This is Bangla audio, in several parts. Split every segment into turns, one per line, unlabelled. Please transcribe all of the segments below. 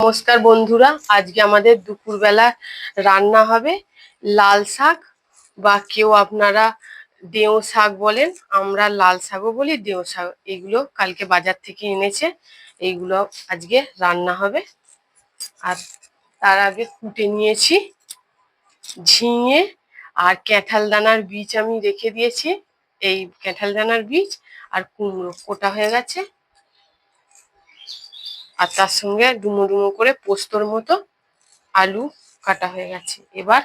নমস্কার বন্ধুরা, আজকে আমাদের দুপুরবেলা রান্না হবে লাল শাক বা কেউ আপনারা দেও শাক বলেন, আমরা লাল শাকও বলি, দেও শাক, এগুলো কালকে বাজার থেকে এনেছে এইগুলো আজকে রান্না হবে। আর তার আগে কুটে নিয়েছি ঝিঙে আর ক্যাঁঠাল দানার বীজ আমি রেখে দিয়েছি, এই ক্যাঁঠাল দানার বীজ আর কুমড়ো, কোটা হয়ে গেছে। আর তার সঙ্গে ডুমো ডুমো করে পোস্তর মতো আলু কাটা হয়ে গেছে। এবার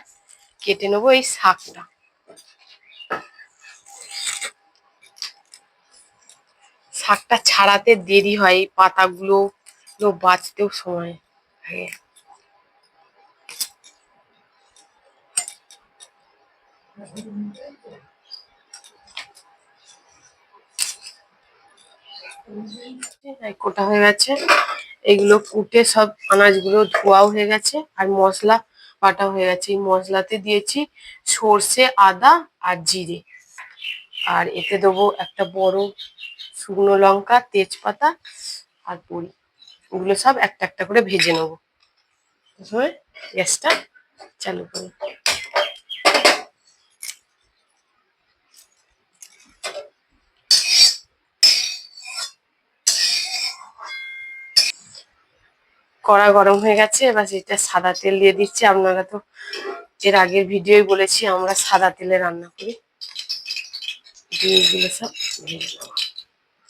কেটে নেব এই শাকটা। শাকটা ছাড়াতে দেরি হয়, এই পাতাগুলো গুলো বাঁচতেও সময় লাগে। এই কোটা হয়ে গেছে। এগুলো কুটে সব আনাজগুলো ধোয়াও হয়ে গেছে আর মশলা বাটা হয়ে গেছে। এই মশলাতে দিয়েছি সর্ষে, আদা আর জিরে। আর এতে দেবো একটা বড় শুকনো লঙ্কা, তেজপাতা আর বড়ি এগুলো সব একটা একটা করে ভেজে নেব। গ্যাসটা চালু করব কড়া গরম হয়ে গেছে, এবার এটা সাদা তেল দিয়ে দিচ্ছি। আপনারা তো এর আগের ভিডিওই বলেছি, আমরা সাদা তেলে রান্না করি। দিয়ে সব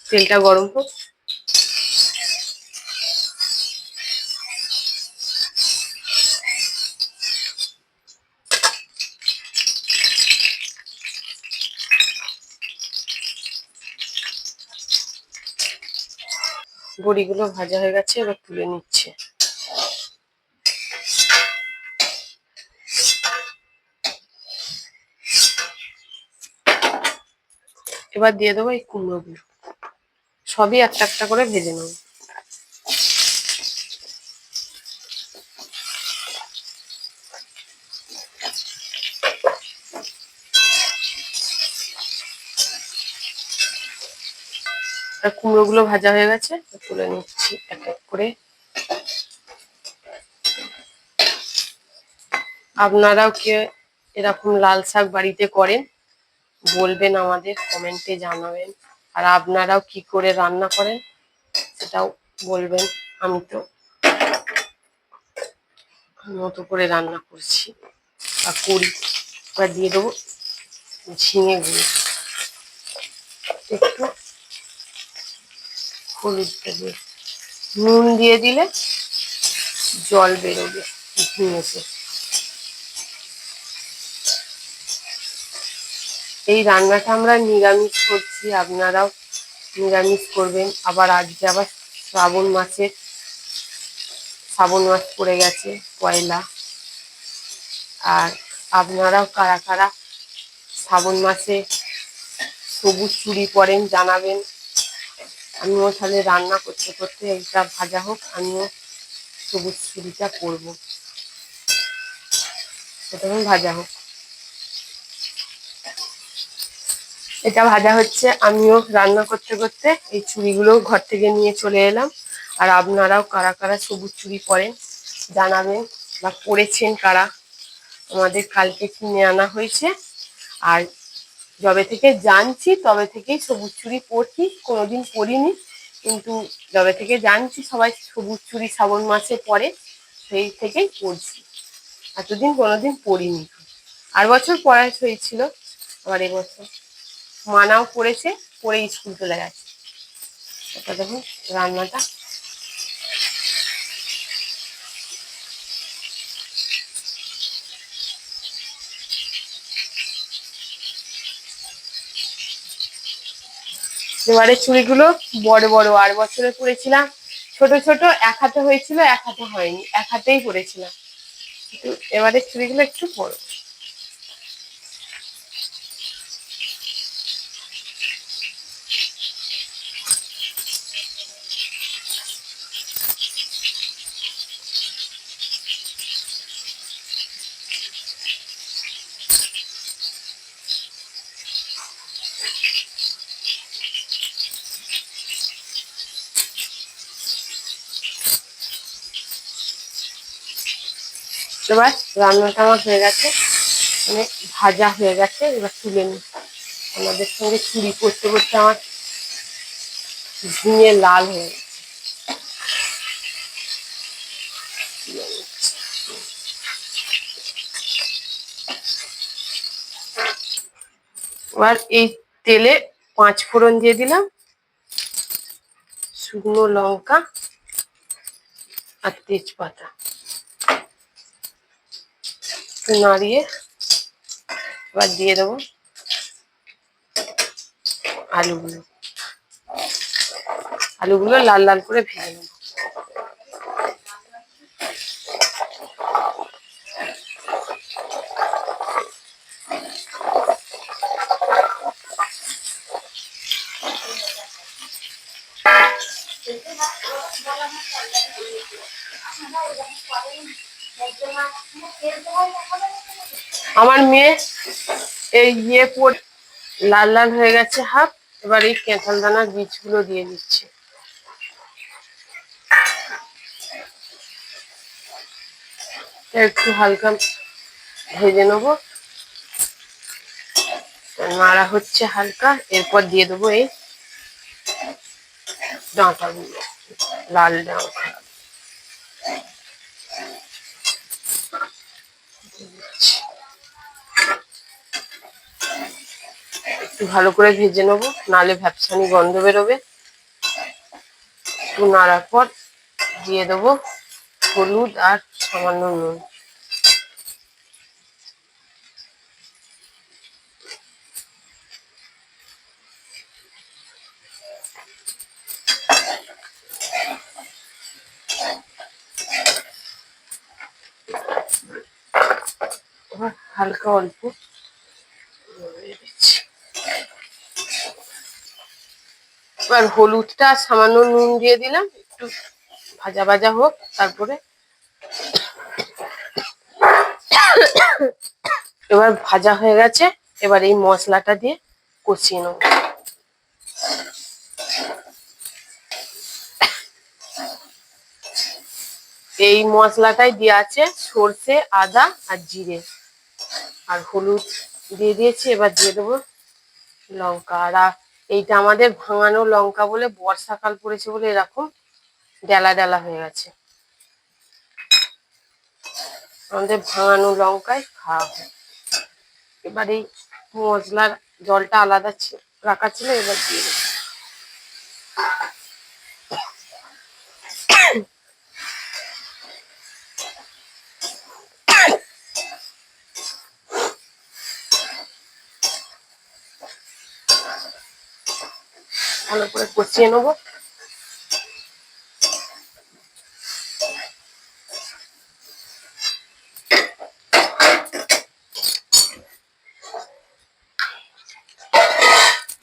তেলটা গরম হোক। বড়িগুলো ভাজা হয়ে গেছে, এবার তুলে নিচ্ছে। এবার দিয়ে দেবো এই কুমড়োগুলো সবই একটা একটা করে ভেজে নেব। আর কুমড়োগুলো ভাজা হয়ে গেছে তুলে নিচ্ছি এক এক করে। আপনারাও কে এরকম লাল শাক বাড়িতে করেন বলবেন আমাদের কমেন্টে জানাবেন। আর আপনারাও কি করে রান্না করেন, সেটাও বলবেন। আমি তো মতো করে রান্না করছি বা করি। এবার দিয়ে দেবো ঝিঙে গুঁড়ো। একটু হলুদটা দিয়ে, নুন দিয়ে দিলে জল বেরোবে ঝিঙেতে। এই রান্নাটা আমরা নিরামিষ করছি, আপনারাও নিরামিষ করবেন। আবার আজকে আবার শ্রাবণ মাসের শ্রাবণ মাস পড়ে গেছে, পয়লা। আর আপনারাও কারা কারা শ্রাবণ মাসে সবুজ চুড়ি পরেন জানাবেন। আমিও তাহলে রান্না করতে করতে এটা ভাজা হোক, আমিও সবুজ চুড়িটা করব প্রথমে ভাজা হোক। এটা ভাজা হচ্ছে। আমিও রান্না করতে করতে এই চুড়িগুলো ঘর থেকে নিয়ে চলে এলাম। আর আপনারাও কারা কারা সবুজ চুড়ি পরেন জানাবেন বা পরেছেন কারা। আমাদের কালকে কিনে আনা হয়েছে। আর যবে থেকে জানছি তবে থেকেই সবুজ চুড়ি পরছি। কোনোদিন পরিনি, কিন্তু যবে থেকে জানছি সবাই সবুজ চুড়ি শ্রাবণ মাসে পরে, সেই থেকেই পরছি। এতদিন কোনোদিন পরিনি। আর বছর পড়া হয়েছিল, আবার এবছর। মানাও করেছে পরে স্কুল চলে গেছে। এটা দেখুন রান্নাটা। এবারে চুড়িগুলো বড় বড় আর বছরে পরেছিলাম। ছোট ছোট, এক হাতে হয়েছিল, এক হাতে হয়নি, এক হাতেই পরেছিলাম। এবারে চুড়িগুলো একটু বড় এবার রান্নাটা আমার হয়ে গেছে। মানে ভাজা হয়ে গেছে, এবার তুলে নি আমাদের সঙ্গে চুরি করতে করতে আমার ঝিঙে লাল হয়ে গেছে। এবার এই তেলে পাঁচ ফোড়ন দিয়ে দিলাম, শুকনো লঙ্কা আর তেজপাতা। নাড়িয়ে এবার দিয়ে দেবো আলুগুলো আলুগুলো লাল লাল করে ভেজে নেব আমার মেয়ে এই ইয়ে পর লাল লাল হয়ে গেছে হাফ, এবার এই কেঁঠাল দানার বীজগুলো দিয়ে দিচ্ছি। একটু হালকা ভেজে নেব। নাড়া হচ্ছে হালকা, এরপর দিয়ে দেবো এই ডাঁটাগুলো, লাল ডাঁটা। একটু ভালো করে ভেজে নেব, নালে ভ্যাপসানি গন্ধ বেরোবে। একটু নাড়ার পর দিয়ে দেবো হলুদ আর সামান্য নুন। হালকা অল্প দিয়ে দিচ্ছি। এবার হলুদটা সামান্য নুন দিয়ে দিলাম, একটু ভাজা ভাজা হোক, তারপরে এবার ভাজা হয়ে গেছে, এবার এই মশলাটা দিয়ে কষিয়ে নেব। এই মশলাটাই দেওয়া আছে সর্ষে, আদা আর জিরে। আর হলুদ দিয়ে দিয়েছি, এবার দিয়ে দেবো লঙ্কা। আর এইটা আমাদের ভাঙানো লঙ্কা বলে বর্ষাকাল পড়েছে বলে এরকম ডেলা ডেলা হয়ে গেছে। আমাদের ভাঙানো লঙ্কায় খাওয়া হয়। এবার এই মশলার জলটা আলাদা রাখা ছিল, এবার দিয়ে দেবো। ভালো করে কষিয়ে নেব।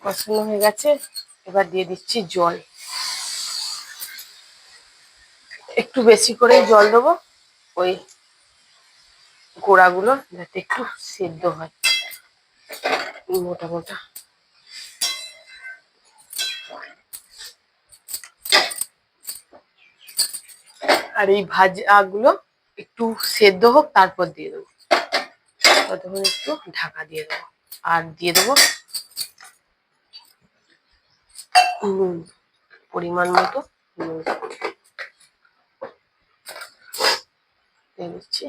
কষানো হয়ে গেছে, এবার দিয়ে দিচ্ছি জল। একটু বেশি করে জল দেবো, ওই গোড়াগুলো যাতে একটু সেদ্ধ হয়। মোটা মোটা আর এই ভাজাগুলো একটু সেদ্ধ হোক, তারপর দিয়ে দেবো। ততক্ষণ একটু ঢাকা দিয়ে দেবো। আর দিয়ে দেবো নুন, পরিমাণ মতো নুন। দিয়ে দিচ্ছি।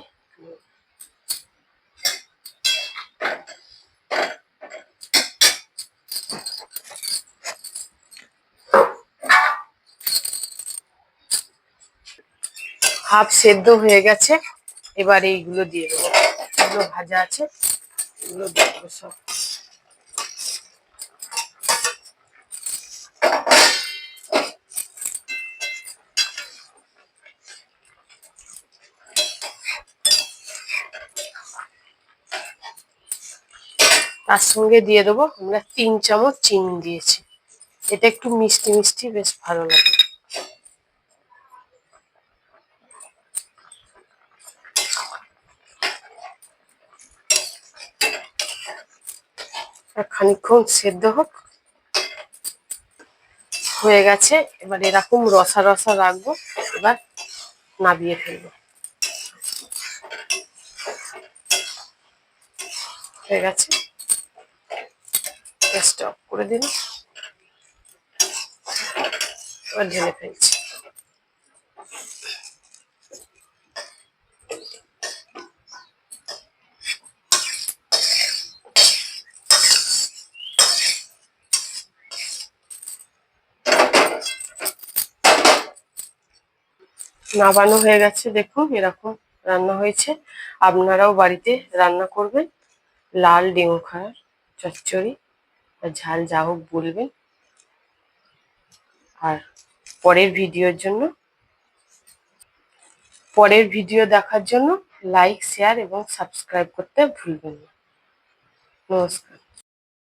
হাফ সেদ্ধ হয়ে গেছে। এবার এইগুলো দিয়ে দেবো। এগুলো ভাজা আছে, এগুলো দিয়ে দেবো সব। তার সঙ্গে দিয়ে দেবো, আমরা তিন চামচ চিনি দিয়েছি। এটা একটু মিষ্টি মিষ্টি, বেশ ভালো লাগে। খানিক্ষণ সেদ্ধ হোক। হয়ে গেছে, এবার এরকম রসা রসা রাখব, এবার নাবিয়ে ফেলব। হয়ে গেছে। গ্যাসটা অফ করে দিন এবার ঢেলে ফেলছি। নাবানো হয়ে গেছে, দেখুন এরকম রান্না হয়েছে। আপনারাও বাড়িতে রান্না করবেন। লাল ডেঙ্গু খাওয়ার চচ্চড়ি আর ঝাল যা হোক বলবেন। আর পরের ভিডিওর জন্য, পরের ভিডিও দেখার জন্য লাইক শেয়ার এবং সাবস্ক্রাইব করতে ভুলবেন না। নমস্কার।